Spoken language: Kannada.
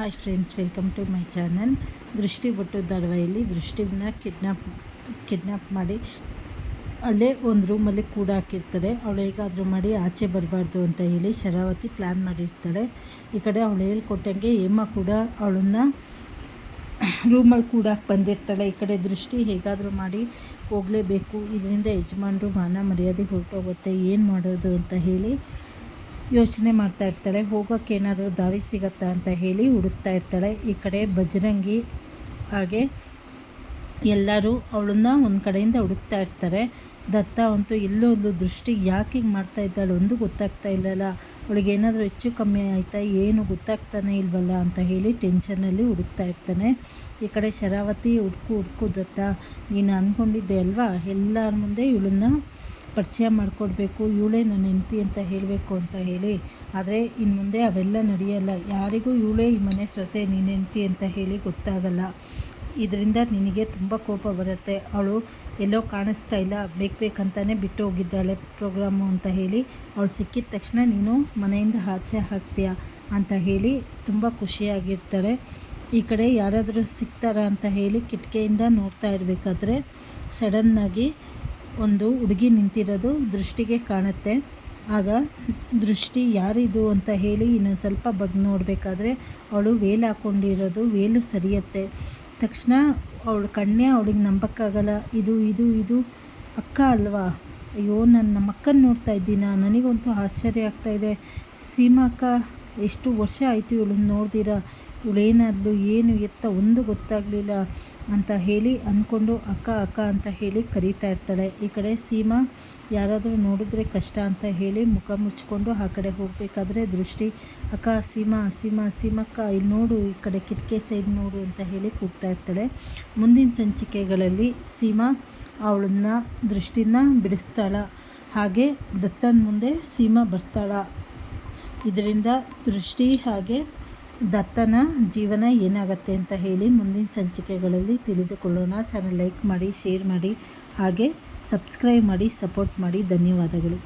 Hi friends welcome to my channel ದೃಷ್ಟಿ ಬಿಟ್ಟು ಧಾರಾವಾಹಿಯಲ್ಲಿ ದೃಷ್ಟಿನ ಕಿಡ್ನಾಪ್ ಕಿಡ್ನಾಪ್ ಮಾಡಿ ಅಲ್ಲೇ ಒಂದು ರೂಮಲ್ಲಿ ಕೂಡ ಹಾಕಿರ್ತಾರೆ. ಅವಳು ಹೇಗಾದರೂ ಮಾಡಿ ಆಚೆ ಬರಬಾರ್ದು ಅಂತ ಹೇಳಿ ಶರಾವತಿ ಪ್ಲ್ಯಾನ್ ಮಾಡಿರ್ತಾಳೆ. ಈ ಕಡೆ ಅವಳು ಹೇಳ್ಕೊಟ್ಟಂಗೆ ಹೇಮ ಕೂಡ ಅವಳನ್ನ ರೂಮಲ್ಲಿ ಕೂಡ ಬಂದಿರ್ತಾಳೆ. ಈ ಕಡೆ ದೃಷ್ಟಿ ಹೇಗಾದರೂ ಮಾಡಿ ಹೋಗಲೇಬೇಕು. ಇದರಿಂದ ಯಜಮಾನರು ಮಾನ ಮರ್ಯಾದೆ ಹೊರಟೋಗುತ್ತೆ. ಏನು ಮಾಡೋದು ಅಂತ ಹೇಳಿ ಯೋಚನೆ ಮಾಡ್ತಾ ಇರ್ತಾಳೆ ಹೋಗೋಕ್ಕೆ ಏನಾದರೂ ದಾರಿ ಸಿಗತ್ತಾ ಅಂತ ಹೇಳಿ ಹುಡುಕ್ತಾ ಇರ್ತಾಳೆ. ಈ ಕಡೆ ಬಜರಂಗಿ ಹಾಗೆ ಎಲ್ಲರೂ ಅವಳನ್ನ ಒಂದು ಕಡೆಯಿಂದ ಹುಡುಕ್ತಾ ಇರ್ತಾರೆ. ದತ್ತ ಅಂತೂ ಎಲ್ಲೋ ಒಂದು ದೃಷ್ಟಿ ಯಾಕೆ ಹಿಂಗೆ ಮಾಡ್ತಾ ಇದ್ದಾಳೆ ಒಂದು ಗೊತ್ತಾಗ್ತಾ ಇಲ್ಲಲ್ಲ. ಅವಳಿಗೆ ಏನಾದರೂ ಹೆಚ್ಚು ಕಮ್ಮಿ ಆಯಿತಾ, ಏನು ಗೊತ್ತಾಗ್ತಾನೆ ಇಲ್ವಲ್ಲ ಅಂತ ಹೇಳಿ ಟೆನ್ಷನಲ್ಲಿ ಹುಡುಕ್ತಾ ಇರ್ತಾನೆ. ಈ ಕಡೆ ಶರಾವತಿ ಹುಡ್ಕು ಹುಡ್ಕು ದತ್ತ, ನೀನು ಅಂದ್ಕೊಂಡಿದ್ದೆ ಅಲ್ವಾ? ಎಲ್ಲರ ಮುಂದೆ ಇವಳನ್ನ ಪರಿಚಯ ಮಾಡಿಕೊಡ್ಬೇಕು, ಇವಳೇ ನನ್ನ ಹೆಂಡತಿ ಅಂತ ಹೇಳಬೇಕು ಅಂತ ಹೇಳಿ. ಆದರೆ ಇನ್ನು ಮುಂದೆ ಅವೆಲ್ಲ ನಡೆಯಲ್ಲ. ಯಾರಿಗೂ ಇವಳೇ ಈ ಮನೆ ಸೊಸೆ ನಿನ್ನ ಹೆಂಡತಿ ಅಂತ ಹೇಳಿ ಗೊತ್ತಾಗಲ್ಲ. ಇದರಿಂದ ನಿನಗೆ ತುಂಬ ಕೋಪ ಬರುತ್ತೆ. ಅವಳು ಎಲ್ಲೋ ಕಾಣಿಸ್ತಾ ಇಲ್ಲ. ಬೇಕು ಬೇಕಂತಲೇ ಬಿಟ್ಟು ಹೋಗಿದ್ದಾಳೆ ಪ್ರೋಗ್ರಾಮು ಅಂತ ಹೇಳಿ. ಅವಳು ಸಿಕ್ಕಿದ ತಕ್ಷಣ ನೀನು ಮನೆಯಿಂದ ಆಚೆ ಹಾಕ್ತೀಯ ಅಂತ ಹೇಳಿ ತುಂಬ ಖುಷಿಯಾಗಿರ್ತಾಳೆ. ಈ ಕಡೆ ಯಾರಾದರೂ ಸಿಗ್ತಾರಾ ಅಂತ ಹೇಳಿ ಕಿಟಕಿಯಿಂದ ನೋಡ್ತಾ ಇರಬೇಕಾದ್ರೆ ಸಡನ್ನಾಗಿ ಒಂದು ಹುಡುಗಿ ನಿಂತಿರೋದು ದೃಷ್ಟಿಗೆ ಕಾಣುತ್ತೆ. ಆಗ, ದೃಷ್ಟಿ ಯಾರಿದು? ಅಂತ ಹೇಳಿ ಇನ್ನೊಂದು ಸ್ವಲ್ಪ ಬಗ್ ನೋಡಬೇಕಾದ್ರೆ ಅವಳು ವೇಲ್ ಹಾಕ್ಕೊಂಡಿರೋದು ವೇಲು ಸರಿಯತ್ತೆ. ತಕ್ಷಣ ಅವಳು ಕಣ್ಣೇ ಅವಳಿಗೆ ನಂಬಕ್ಕಾಗಲ್ಲ. ಇದು ಇದು ಇದು ಅಕ್ಕ ಅಲ್ವಾ? ಅಯ್ಯೋ ನನ್ನ ನಮ್ಮ ನೋಡ್ತಾ ಇದ್ದೀನ? ನನಗಂತೂ ಆಶ್ಚರ್ಯ ಆಗ್ತಾಯಿದೆ ಸೀಮಾ ಅಕ್ಕ, ಎಷ್ಟು ವರ್ಷ ಆಯಿತು ಇವಳನ್ನ ನೋಡ್ದಿರ? ಇವಳೇನಾದ್ಲು ಏನು ಎತ್ತ ಒಂದು ಗೊತ್ತಾಗಲಿಲ್ಲ ಅಂತ ಹೇಳಿ ಅಂದ್ಕೊಂಡು ಅಕ್ಕ ಅಕ್ಕ ಅಂತ ಹೇಳಿ ಕರೀತಾ ಇರ್ತಾಳೆ. ಈ ಕಡೆ ಸೀಮಾ ಯಾರಾದರೂ ನೋಡಿದ್ರೆ ಕಷ್ಟ ಅಂತ ಹೇಳಿ ಮುಖ ಮುಚ್ಕೊಂಡು ಆ ಕಡೆ ಹೋಗಬೇಕಾದ್ರೆ ದೃಷ್ಟಿ, ಅಕ್ಕ, ಸೀಮಾ ಸೀಮಾ, ಸೀಮಕ್ಕ, ಇಲ್ಲಿ ನೋಡು, ಈ ಕಡೆ ಕಿಟಕಿ ಸೈಡ್ ನೋಡು ಅಂತ ಹೇಳಿ ಕೂಗ್ತಾ ಇರ್ತಾಳೆ. ಮುಂದಿನ ಸಂಚಿಕೆಗಳಲ್ಲಿ ಸೀಮಾ ಅವಳನ್ನ, ದೃಷ್ಟಿನ ಬಿಡಿಸ್ತಾಳ. ಹಾಗೆ ದತ್ತನ ಮುಂದೆ ಸೀಮಾ ಬರ್ತಾಳ. ಇದರಿಂದ ದೃಷ್ಟಿ ಹಾಗೆ ದತ್ತನ ಜೀವನ ಏನಾಗತ್ತೆ ಅಂತ ಹೇಳಿ ಮುಂದಿನ ಸಂಚಿಕೆಗಳಲ್ಲಿ ತಿಳಿದುಕೊಳ್ಳೋಣ. ಚಾನಲ್ ಲೈಕ್ ಮಾಡಿ ಶೇರ್ ಮಾಡಿ, ಹಾಗೆ ಸಬ್ಸ್ಕ್ರೈಬ್ ಮಾಡಿ ಸಪೋರ್ಟ್ ಮಾಡಿ. ಧನ್ಯವಾದಗಳು.